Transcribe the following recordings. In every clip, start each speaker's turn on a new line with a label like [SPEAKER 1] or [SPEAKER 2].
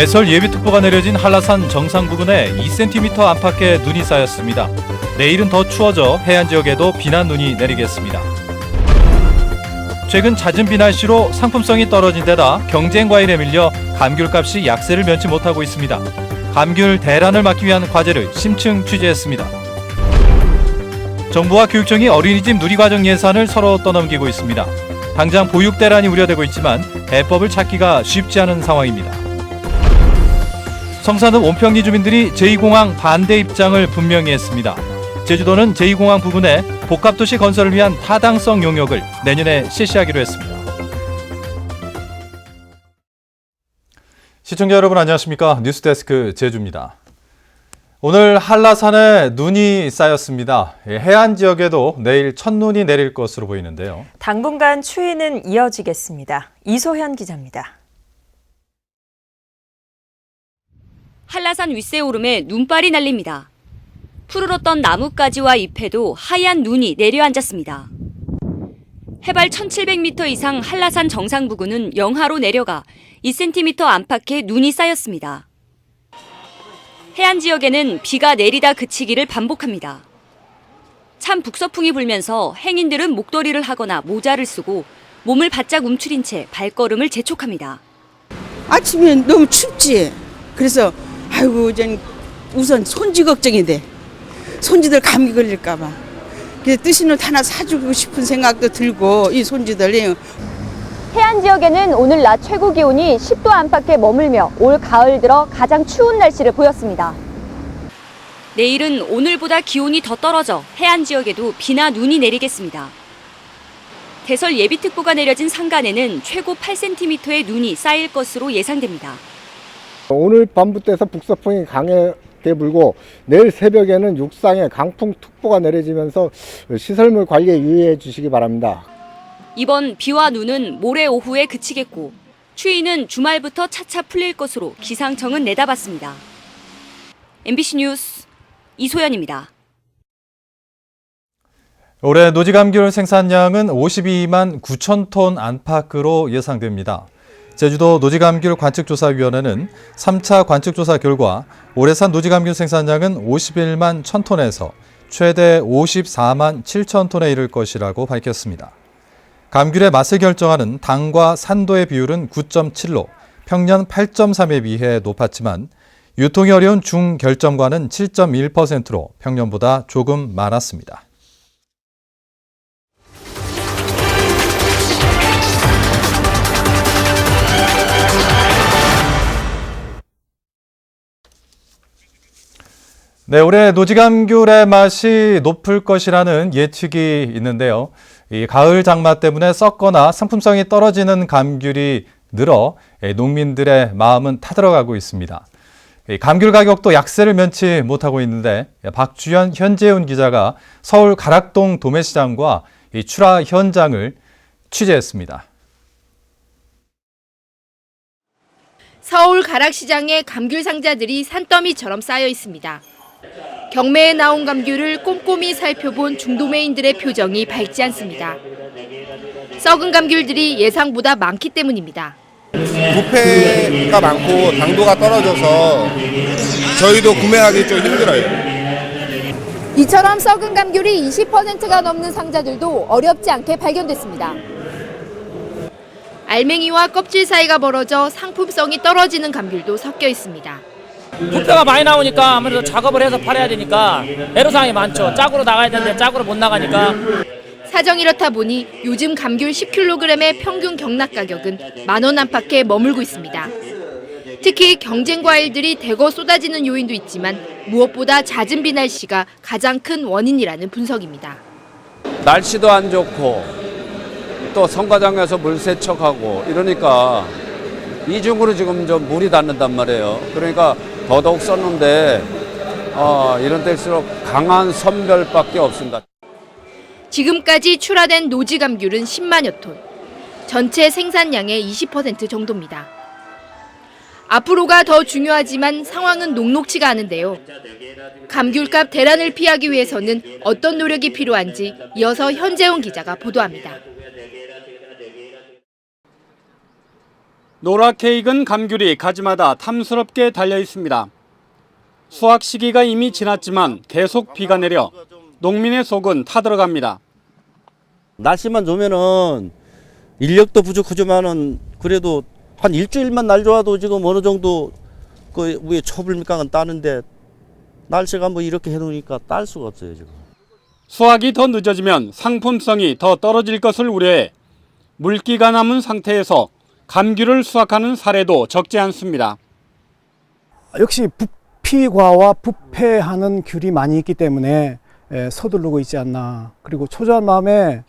[SPEAKER 1] 대설 예비특보가 내려진 한라산 정상 부근에 2cm 안팎의 눈이 쌓였습니다. 내일은 더 추워져 해안 지역에도 비난 눈이 내리겠습니다. 최근 잦은 비 날씨로 상품성이 떨어진 데다 경쟁 과일에 밀려 감귤값이 약세를 면치 못하고 있습니다. 감귤 대란을 막기 위한 과제를 심층 취재했습니다. 정부와 교육청이 어린이집 누리과정 예산을 서로 떠넘기고 있습니다. 당장 보육 대란이 우려되고 있지만 해법을 찾기가 쉽지 않은 상황입니다. 성산읍 온평리 주민들이 제2공항 반대 입장을 분명히 했습니다. 제주도는 제2공항 부근에 복합도시 건설을 위한 타당성 용역을 내년에 실시하기로 했습니다. 시청자 여러분 안녕하십니까? 뉴스데스크 제주입니다. 오늘 한라산에 눈이 쌓였습니다. 예, 해안 지역에도 내일 첫눈이 내릴 것으로 보이는데요.
[SPEAKER 2] 당분간 추위는 이어지겠습니다. 이소현 기자입니다.
[SPEAKER 3] 한라산 윗세 오름에 눈발이 날립니다. 푸르렀던 나뭇가지와 잎에도 하얀 눈이 내려앉았습니다. 해발 1700m 이상 한라산 정상 부근은 영하로 내려가 2cm 안팎의 눈이 쌓였습니다. 해안 지역에는 비가 내리다 그치기를 반복합니다. 찬 북서풍이 불면서 행인들은 목도리를 하거나 모자를 쓰고 몸을 바짝 움츠린 채 발걸음을 재촉합니다.
[SPEAKER 4] 아침에 너무 춥지. 그래서 아이고 전 우선 손지 걱정이 돼. 손지들 감기 걸릴까봐. 그래서 옷 하나 사주고 싶은 생각도 들고 이 손지들이
[SPEAKER 5] 해안 지역에는 오늘 낮 최고 기온이 10도 안팎에 머물며 올 가을 들어 가장 추운 날씨를 보였습니다.
[SPEAKER 3] 내일은 오늘보다 기온이 더 떨어져 해안 지역에도 비나 눈이 내리겠습니다. 대설 예비특보가 내려진 상간에는 최고 8cm의 눈이 쌓일 것으로 예상됩니다.
[SPEAKER 6] 오늘 밤부터 해서 북서풍이 강하게 불고 내일 새벽에는 육상에 강풍특보가 내려지면서 시설물 관리에 유의해 주시기 바랍니다.
[SPEAKER 3] 이번 비와 눈은 모레 오후에 그치겠고 추위는 주말부터 차차 풀릴 것으로 기상청은 내다봤습니다. MBC 뉴스 이소연입니다.
[SPEAKER 1] 올해 노지감귤 생산량은 52만 9천 톤 안팎으로 예상됩니다. 제주도 노지감귤 관측조사위원회는 3차 관측조사 결과 올해산 노지감귤 생산량은 51만 1천 톤에서 최대 54만 7천 톤에 이를 것이라고 밝혔습니다. 감귤의 맛을 결정하는 당과 산도의 비율은 9.7로 평년 8.3에 비해 높았지만 유통이 어려운 중결점과는 7.1%로 평년보다 조금 많았습니다. 네, 올해 노지감귤의 맛이 높을 것이라는 예측이 있는데요. 이 가을 장마 때문에 썩거나 상품성이 떨어지는 감귤이 늘어 예, 농민들의 마음은 타들어가고 있습니다. 이 감귤 가격도 약세를 면치 못하고 있는데 예, 박주현 현재훈 기자가 서울 가락동 도매시장과 이 출하 현장을 취재했습니다.
[SPEAKER 7] 서울 가락시장에 감귤 상자들이 산더미처럼 쌓여 있습니다. 경매에 나온 감귤을 꼼꼼히 살펴본 중도매인들의 표정이 밝지 않습니다. 썩은 감귤들이 예상보다 많기 때문입니다.
[SPEAKER 8] 부패가 많고 당도가 떨어져서 저희도 구매하기 좀 힘들어요.
[SPEAKER 5] 이처럼 썩은 감귤이 20%가 넘는 상자들도 어렵지 않게 발견됐습니다.
[SPEAKER 7] 알맹이와 껍질 사이가 벌어져 상품성이 떨어지는 감귤도 섞여 있습니다.
[SPEAKER 9] 부패가 많이 나오니까 아무래도 작업을 해서 팔아야 되니까 애로사항이 많죠. 짝으로 나가야 되는데 짝으로 못 나가니까
[SPEAKER 7] 사정이 이렇다 보니 요즘 감귤 10kg의 평균 경락 가격은 만 원 안팎에 머물고 있습니다. 특히 경쟁 과일들이 대거 쏟아지는 요인도 있지만 무엇보다 잦은 비 날씨가 가장 큰 원인이라는 분석입니다.
[SPEAKER 10] 날씨도 안 좋고 또 성과장에서 물 세척하고 이러니까 이중으로 지금 좀 물이 닿는단 말이에요. 그러니까 더더욱 썼는데 어, 이런 때일수록 강한 선별밖에 없습니다.
[SPEAKER 7] 지금까지 출하된 노지 감귤은 10만여 톤, 전체 생산량의 20% 정도입니다. 앞으로가 더 중요하지만 상황은 녹록치가 않은데요. 감귤값 대란을 피하기 위해서는 어떤 노력이 필요한지 이어서 현재훈 기자가 보도합니다.
[SPEAKER 11] 노랗게 익은 감귤이 가지마다 탐스럽게 달려 있습니다. 수확 시기가 이미 지났지만 계속 비가 내려 농민의 속은 타들어갑니다.
[SPEAKER 12] 날씨만 좋으면은 인력도 부족하지만은 그래도 한 일주일만 날 좋아도 지금 어느 정도 그 위에 초불밀강은 따는데 날씨가 뭐 이렇게 해놓으니까 딸 수가 없어요 지금.
[SPEAKER 11] 수확이 더 늦어지면 상품성이 더 떨어질 것을 우려해 물기가 남은 상태에서 감귤을 수확하는 사례도 적지 않습니다.
[SPEAKER 13] 역시 부피과와 부패하는 귤이 많이 있기 때문에 에, 서두르고 있지 않나. 그리고 초조한 마음에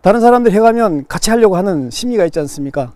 [SPEAKER 13] 다른 사람들 해가면 같이 하려고 하는 심리가 있지 않습니까?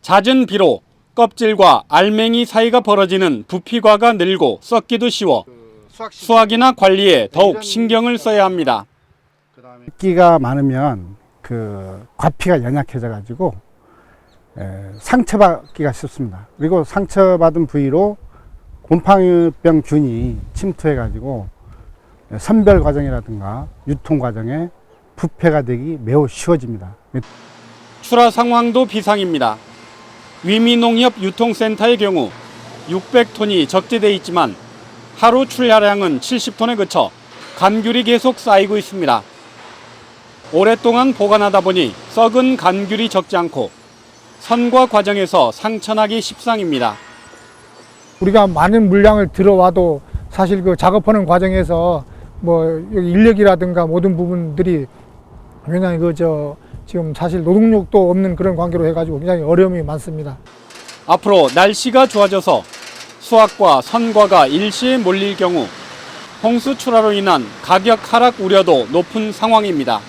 [SPEAKER 11] 잦은 비로 껍질과 알맹이 사이가 벌어지는 부피과가 늘고 썩기도 쉬워 수확이나 관리에 더욱 신경을 써야 합니다.
[SPEAKER 13] 기가 많으면 그 과피가 연약해져 가지고 상처받기가 쉽습니다. 그리고 상처받은 부위로 곰팡이병 균이 침투해 가지고 선별 과정이라든가 유통 과정에 부패가 되기 매우 쉬워집니다.
[SPEAKER 11] 출하 상황도 비상입니다. 위미농협 유통센터의 경우 600톤이 적재돼 있지만 하루 출하량은 70톤에 그쳐 감귤이 계속 쌓이고 있습니다. 오랫동안 보관하다 보니 썩은 감귤이 적지 않고 선과 과정에서 상처나기 십상입니다.
[SPEAKER 14] 우리가 많은 물량을 들어와도 사실 그 작업하는 과정에서 뭐 인력이라든가 모든 부분들이 굉장히 그 저 지금 사실 노동력도 없는 그런 관계로 해가지고 굉장히 어려움이 많습니다.
[SPEAKER 11] 앞으로 날씨가 좋아져서 수확과 선과가 일시에 몰릴 경우 홍수 출하로 인한 가격 하락 우려도 높은 상황입니다.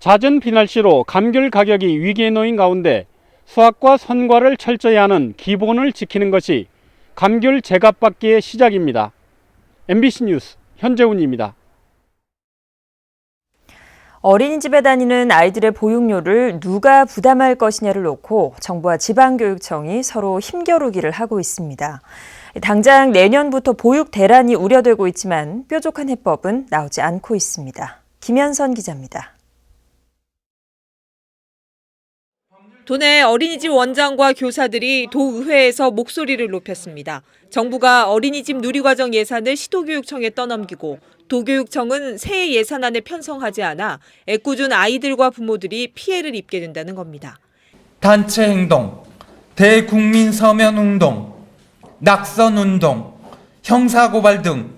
[SPEAKER 11] 잦은 비날씨로 감귤 가격이 위기에 놓인 가운데 수확과 선과를 철저히 하는 기본을 지키는 것이 감귤 제값받기의 시작입니다. MBC 뉴스 현재훈입니다.
[SPEAKER 2] 어린이집에 다니는 아이들의 보육료를 누가 부담할 것이냐를 놓고 정부와 지방교육청이 서로 힘겨루기를 하고 있습니다. 당장 내년부터 보육 대란이 우려되고 있지만 뾰족한 해법은 나오지 않고 있습니다. 김현선 기자입니다.
[SPEAKER 15] 도내 어린이집 원장과 교사들이 도의회에서 목소리를 높였습니다. 정부가 어린이집 누리과정 예산을 시도교육청에 떠넘기고 도교육청은 새 예산안에 편성하지 않아 애꿎은 아이들과 부모들이 피해를 입게 된다는 겁니다.
[SPEAKER 16] 단체 행동, 대국민 서면 운동, 낙선 운동, 형사 고발 등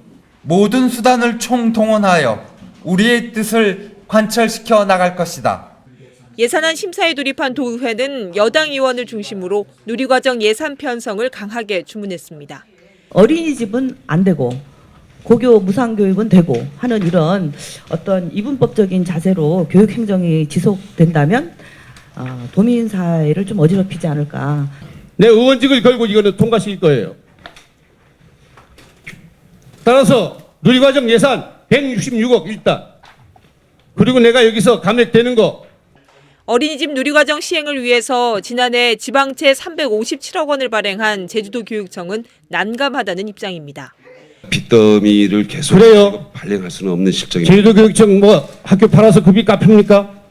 [SPEAKER 16] 모든 수단을 총동원하여 우리의 뜻을 관철시켜 나갈 것이다.
[SPEAKER 15] 예산안 심사에 돌입한 도의회는 여당 의원을 중심으로 누리과정 예산 편성을 강하게 주문했습니다.
[SPEAKER 17] 어린이집은 안 되고 고교 무상교육은 되고 하는 이런 어떤 이분법적인 자세로 교육 행정이 지속된다면 어, 도민 사회를 좀 어지럽히지 않을까.
[SPEAKER 18] 내 의원직을 걸고 이거는 통과시킬 거예요. 따라서 누리과정 예산 166억 일단 그리고 내가 여기서 감액되는 거
[SPEAKER 15] 어린이집 누리과정 시행을 위해서 지난해 지방채 357억 원을 발행한 제주도 교육청은 난감하다는 입장입니다.
[SPEAKER 19] 빚더미를 계속
[SPEAKER 18] 그래요.
[SPEAKER 19] 발행할 수는 없는 실정입니다.
[SPEAKER 18] 제주도 교육청 뭐 학교 팔아서 급이 갚힙니까?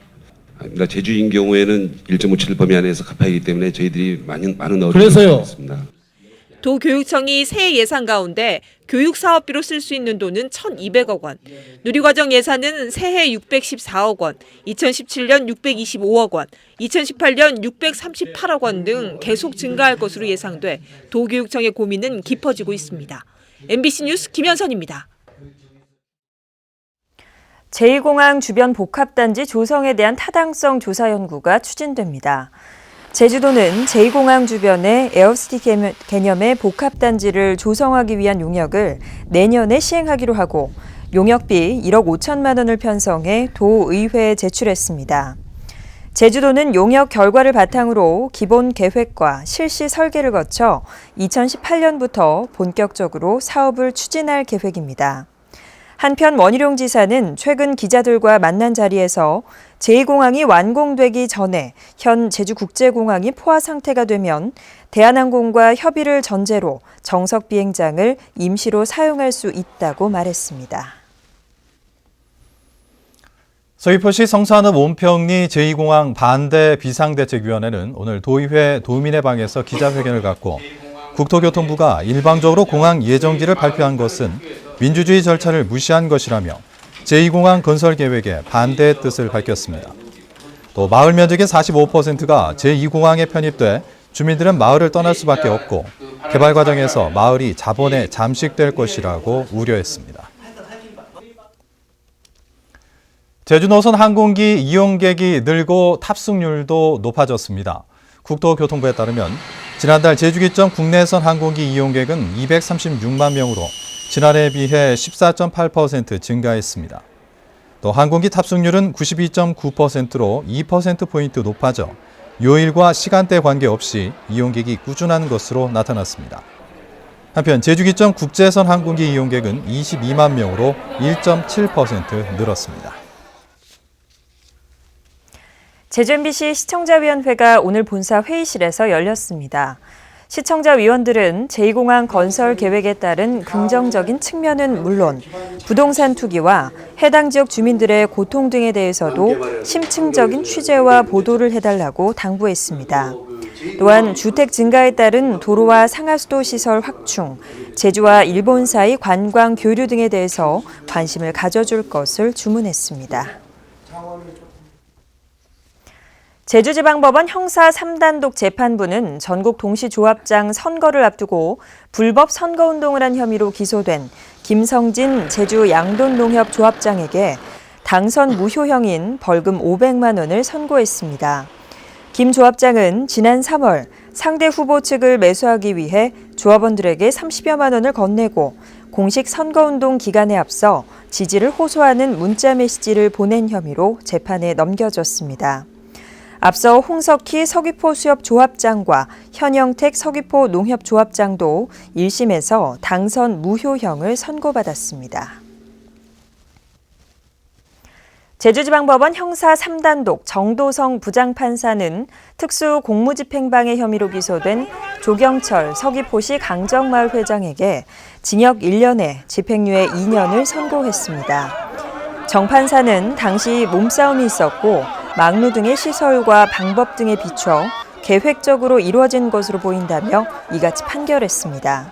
[SPEAKER 19] 아닙니다. 제주인 경우에는 1.57 범위 안에서 갚아야 하기 때문에 저희들이 많은 많은 어려움을
[SPEAKER 18] 그래서요.
[SPEAKER 19] 있습니다.
[SPEAKER 15] 도교육청이 새 예산 가운데 교육 사업비로 쓸 수 있는 돈은 1,200억 원, 누리과정 예산은 새해 614억 원, 2017년 625억 원, 2018년 638억 원 등 계속 증가할 것으로 예상돼 도교육청의 고민은 깊어지고 있습니다. MBC 뉴스 김현선입니다.
[SPEAKER 2] 제2공항 주변 복합단지 조성에 대한 타당성 조사 연구가 추진됩니다. 제주도는 제2공항 주변에 에어시티 개념의 복합단지를 조성하기 위한 용역을 내년에 시행하기로 하고 용역비 1억 5천만 원을 편성해 도의회에 제출했습니다. 제주도는 용역 결과를 바탕으로 기본 계획과 실시 설계를 거쳐 2018년부터 본격적으로 사업을 추진할 계획입니다. 한편 원희룡 지사는 최근 기자들과 만난 자리에서 제2공항이 완공되기 전에 현 제주국제공항이 포화 상태가 되면 대한항공과 협의를 전제로 정석 비행장을 임시로 사용할 수 있다고 말했습니다.
[SPEAKER 1] 서귀포시 성산읍 온평리 제2공항 반대 비상대책위원회는 오늘 도의회 도민의 방에서 기자회견을 갖고 국토교통부가 일방적으로 공항 예정지를 발표한 것은 민주주의 절차를 무시한 것이라며 제2공항 건설 계획에 반대의 뜻을 밝혔습니다. 또 마을 면적의 45%가 제2공항에 편입돼 주민들은 마을을 떠날 수밖에 없고 개발 과정에서 마을이 자본에 잠식될 것이라고 우려했습니다. 제주 노선 항공기 이용객이 늘고 탑승률도 높아졌습니다. 국토교통부에 따르면 지난달 제주기점 국내선 항공기 이용객은 236만 명으로 지난해에 비해 14.8% 증가했습니다. 또 항공기 탑승률은 92.9%로 2%포인트 높아져 요일과 시간대 관계없이 이용객이 꾸준한 것으로 나타났습니다. 한편 제주기점 국제선 항공기 이용객은 22만 명으로 1.7% 늘었습니다.
[SPEAKER 2] 제주 MBC 시청자위원회가 오늘 본사 회의실에서 열렸습니다. 시청자 위원들은 제2공항 건설 계획에 따른 긍정적인 측면은 물론 부동산 투기와 해당 지역 주민들의 고통 등에 대해서도 심층적인 취재와 보도를 해달라고 당부했습니다. 또한 주택 증가에 따른 도로와 상하수도 시설 확충, 제주와 일본 사이 관광 교류 등에 대해서 관심을 가져줄 것을 주문했습니다. 제주지방법원 형사 3단독 재판부는 전국 동시조합장 선거를 앞두고 불법 선거운동을 한 혐의로 기소된 김성진 제주 양돈농협 조합장에게 당선 무효형인 벌금 500만 원을 선고했습니다. 김 조합장은 지난 3월 상대 후보 측을 매수하기 위해 조합원들에게 30여만 원을 건네고 공식 선거운동 기간에 앞서 지지를 호소하는 문자 메시지를 보낸 혐의로 재판에 넘겨졌습니다. 앞서 홍석희 서귀포 수협 조합장과 현영택 서귀포 농협 조합장도 1심에서 당선 무효형을 선고받았습니다. 제주지방법원 형사 3단독 정도성 부장판사는 특수 공무집행방해 혐의로 기소된 조경철 서귀포시 강정마을 회장에게 징역 1년에 집행유예 2년을 선고했습니다. 정 판사는 당시 몸싸움이 있었고 막루 등의 시설과 방법 등에 비춰 계획적으로 이루어진 것으로 보인다며 이같이 판결했습니다.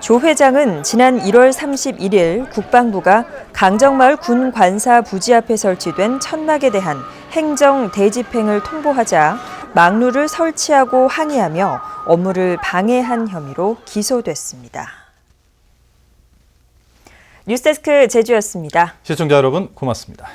[SPEAKER 2] 조 회장은 지난 1월 31일 국방부가 강정마을 군 관사 부지 앞에 설치된 천막에 대한 행정 대집행을 통보하자 막루를 설치하고 항의하며 업무를 방해한 혐의로 기소됐습니다. 뉴스데스크 제주였습니다.
[SPEAKER 1] 시청자 여러분 고맙습니다.